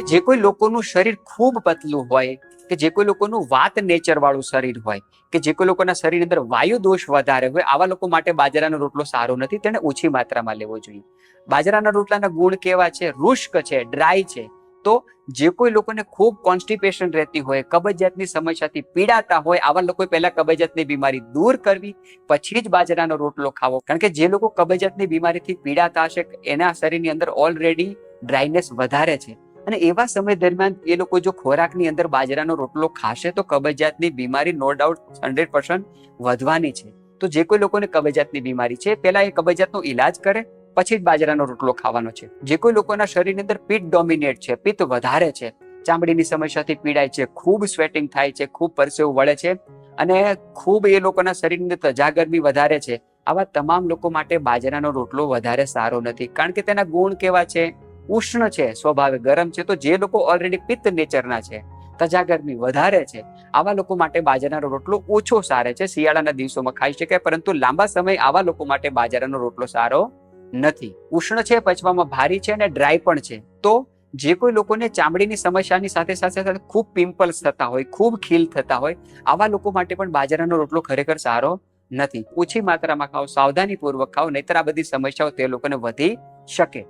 કે જે કોઈ લોકોનું શરીર ખૂબ પતલું હોય, કે જે કોઈ લોકોનું વાત નેચર વાળું શરીર હોય, કે જે કોઈ લોકોના શરીરની અંદર વાયુ દોષ વધારે હોય, આવા લોકો માટે બાજરાનો રોટલો સારો નથી, તેને ઓછી માત્રામાં લેવો જોઈએ. બાજરાના રોટલાના ગુણ કેવા છે? રુષ્ક છે, ડ્રાય છે. તો જે કોઈ લોકોને ખૂબ કોન્સ્ટિપેશન રહેતી હોય, કબજિયાતની સમસ્યાથી પીડાતા હોય, આવા લોકો પહેલા કબજિયાતની બીમારી દૂર કરવી, પછી જ બાજરાનો રોટલો ખાવો. કારણ કે જે લોકો કબજિયાતની બીમારીથી પીડાતા હશે, એના શરીરની અંદર ઓલરેડી ડ્રાયનેસ વધારે છે. અને એવા સમય દરમિયાન એ લોકો જો ખોરાકની અંદર બાજરાનો રોટલો ખાશે તો કબજિયાતની બીમારી નો ડાઉટ હંડ્રેડ પર્સન્ટ વધવાની છે. તો જે કોઈ લોકોને કબજિયાતની બીમારી છે, પહેલા એ કબજિયાતનો ઈલાજ કરે, પછી જ બાજરાનો રોટલો ખાવાનો છે. જે કોઈ લોકોના શરીરની અંદર પિત્ત ડોમિનેટ છે, પિત્ત વધારે છે, ચામડીની સમસ્યાથી પીડાય છે, ખૂબ સ્વેટિંગ થાય છે, ખૂબ પરસેવું વળે છે અને ખૂબ એ લોકોના શરીરની તજા ગરમી વધારે છે. આવા તમામ લોકો માટે બાજરાનો રોટલો વધારે સારો નથી. કારણ કે તેના ગુણ કેવા છે? ઉષ્ણ છે, સ્વભાવે ગરમ છે, તો જે લોકો ઓલરેડી પિત્ત નેચરના છે, તજા ગરમી વધારે છે, આવા લોકો માટે બાજરાનો રોટલો ઓછો સારે છે, શિયાળાના દિવસોમાં ખાઈ શકાય, પરંતુ લાંબા સમય આવા લોકો માટે બાજરાનો રોટલો સારો નથી. ઉષ્ણ છે, પચવામાં ભારી છે અને ડ્રાય પણ છે, તો જે કોઈ લોકોને ચામડીની સમસ્યાની સાથે સાથે સાથે ખૂબ પિમ્પલ્સ થતા હોય, ખૂબ ખીલ થતા હોય, આવા લોકો માટે પણ બાજરાનો રોટલો ખરેખર સારો નથી. ઓછી માત્રામાં ખાઓ, સાવધાનીપૂર્વક ખાઓ, નહીતર આ બધી સમસ્યાઓ તે લોકોને વધી શકે.